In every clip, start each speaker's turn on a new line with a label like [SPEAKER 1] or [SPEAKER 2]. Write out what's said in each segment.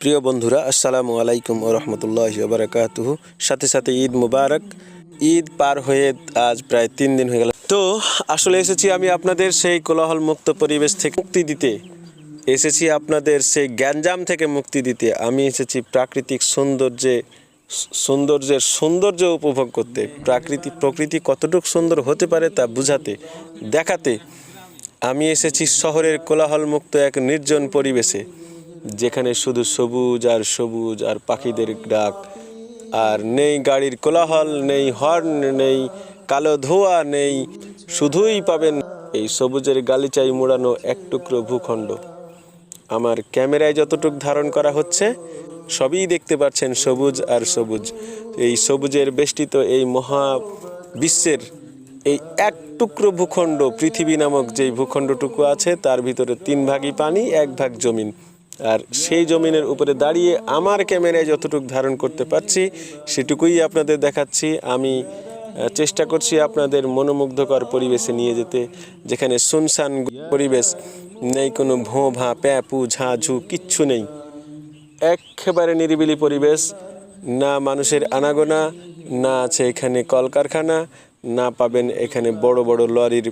[SPEAKER 1] প্রিয় বন্ধুরা, আসসালামু আলাইকুম রহমতুল্লাহ বারাকাতুহু। সাথে সাথে ঈদ মুবারক। ঈদ পার হয়ে আজ প্রায় তিন দিন হয়ে গেল। তো আসলে এসেছি আমি আপনাদের সেই কোলাহল মুক্ত পরিবেশ থেকে মুক্তি দিতে। এসেছি আপনাদের সেই গ্যাঞ্জাম থেকে মুক্তি দিতে। আমি এসেছি প্রাকৃতিক সৌন্দর্যে, সৌন্দর্যের সৌন্দর্য উপভোগ করতে। প্রাকৃতিক প্রকৃতি কতটুকু সুন্দর হতে পারে তা বুঝাতে, দেখাতে। আমি এসেছি শহরের কোলাহল মুক্ত এক নির্জন পরিবেশে। যেখানে শুধু সবুজ আর সবুজ আর পাখিদের ডাক। আর নেই গাড়ির কোলাহল, নেই হর্ন, নেই কালো ধোঁয়া, নেই শুধুই পাবেন এই সবুজের গালিচাই মোড়ানো এক টুকরো ভূখণ্ড। আমার ক্যামেরায় যতটুক ধারণ করা হচ্ছে, সবই দেখতে পাচ্ছেন সবুজ আর সবুজ। এই সবুজের বেষ্টিত এই মহা বিশ্বের এই এক টুকরো ভূখণ্ড, পৃথিবী নামক যেই ভূখণ্ডটুকু আছে, তার ভিতরে তিন ভাগই পানি, এক ভাগ জমিন। আর সেই জমিনের উপরে দাঁড়িয়ে আমার ক্যামেরায় যতটুকু ধারণ করতে পারছি, সেটুকুই আপনাদের দেখাচ্ছি। আমি চেষ্টা করছি আপনাদের মনোমুগ্ধকর পরিবেশে নিয়ে যেতে, যেখানে শুনশান পরিবেশ নেই, কোনো ভোঁ ভাঁ প্যাপু ঝাঁঝু কিচ্ছু নেই। একেবারে নিরিবিলি পরিবেশ, না মানুষের আনাগোনা, না আছে এখানে কলকারখানা, না পাবেন এখানে বড় বড় লরির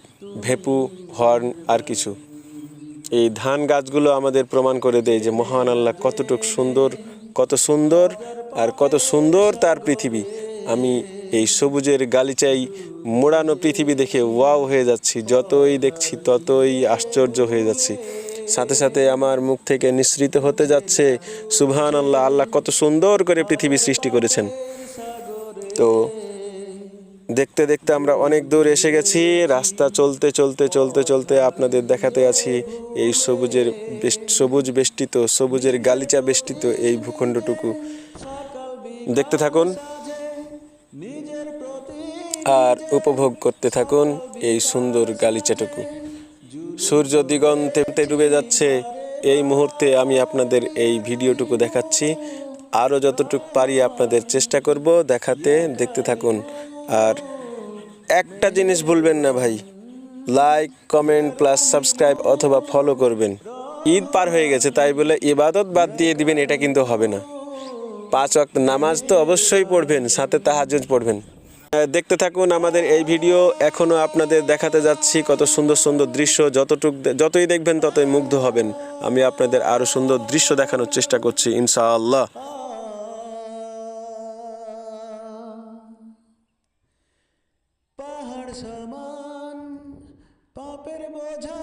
[SPEAKER 1] ভেপু, হর্ন আর কিছু। এই ধান গাছগুলো আমাদের প্রমাণ করে দেয় যে মহান আল্লাহ কতটুক সুন্দর, কত সুন্দর আর কত সুন্দর তার পৃথিবী। আমি এই সবুজের গালিচাই মোড়ানো পৃথিবী দেখে ওয়াও হয়ে যাচ্ছি, যতই দেখছি ততই আশ্চর্য হয়ে যাচ্ছি। সাথে সাথে আমার মুখ থেকে নিঃসৃত হতে যাচ্ছে সুবহান আল্লাহ আল্লাহ কত সুন্দর করে পৃথিবী সৃষ্টি করেছেন। তো দেখতে দেখতে আমরা অনেক দূর এসে গেছি। রাস্তা চলতে চলতে চলতে চলতে আপনাদের দেখাতে আছি এই সবুজের সবুজ বেষ্টিত, সবুজের গালিচা বেষ্টিত এই ভূখণ্ডটুকু। দেখতে থাকুন আর উপভোগ করতে থাকুন এই সুন্দর গালিচাটুকু। সূর্য দিগন্তে ডুবে যাচ্ছে। এই মুহূর্তে আমি আপনাদের এই ভিডিওটুকু দেখাচ্ছি। আরও যতটুকু পারি আপনাদের চেষ্টা করব দেখাতে, দেখতে থাকুন। আর একটা জিনিস ভুলবেন না ভাই লাইক কমেন্ট প্লাস সাবস্ক্রাইব অথবা ফলো করবেন। ঈদ পার হয়ে গেছে, তাই বলে ইবাদত বাদ দিয়ে দিবেন, এটা কিন্তু হবে না। পাঁচ ওয়াক্ত নামাজ তো অবশ্যই পড়বেন, সাথে তাহাজ্জুদ পড়বেন। দেখতে থাকুন আমাদের এই ভিডিও, এখনও আপনাদের দেখাতে যাচ্ছি কত সুন্দর সুন্দর দৃশ্য, যতটুক যতই দেখবেন ততই মুগ্ধ হবেন। আমি আপনাদের আরও সুন্দর দৃশ্য দেখানোর চেষ্টা করছি, ইনশাআল্লাহ। সমান পাপের বোঝা